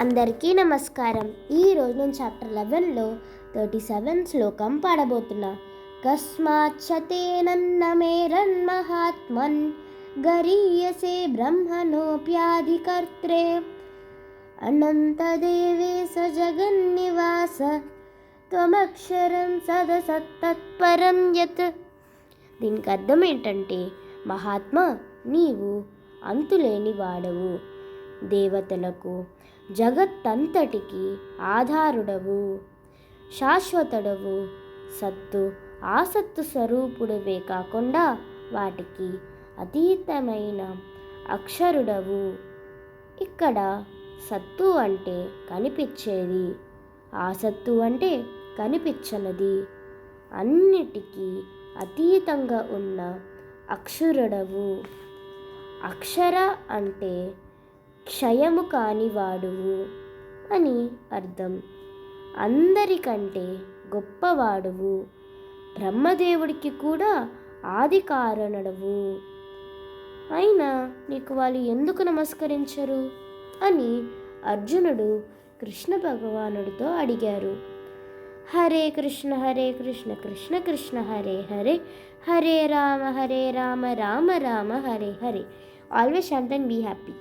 అందరికీ నమస్కారం. ఈరోజు నేను చాప్టర్ లెవెన్లో థర్టీ సెవెన్ శ్లోకం పాడబోతున్నా. మహాత్మన్ గరీయసే బ్రహ్మణోప్యాధికర్త్రే. అనంతదేవే స జగన్నివాస త్వమక్షరం సదసత్తత్పరం యత్. దీనికి అర్థం ఏంటంటే మహాత్మా నీవు అంతులేని వాడవు. దేవతలకు జగత్తంతటికి ఆధారుడవు శాశ్వతుడవు. సత్తు ఆసత్తు స్వరూపుడవే కాకుండా వాటికి అతీతమైన అక్షరుడవు. ఇక్కడ సత్తు అంటే కనిపించేది ఆసత్తు అంటే కనిపించనిది. అన్నిటికీ అతీతంగా ఉన్న అక్షరుడవు. అక్షర అంటే క్షయము కానివాడువు అని అర్థం. అందరికంటే గొప్పవాడువు. బ్రహ్మదేవుడికి కూడా ఆది కారణడవు. అయినా నీకు వాళ్ళు ఎందుకు నమస్కరించరు? అని అర్జునుడు కృష్ణ భగవానుడితో అడిగారు. Hare Krishna Hare Krishna Krishna Krishna Hare Hare Hare Rama Hare Rama Rama Rama Hare Hare. Always chant and be happy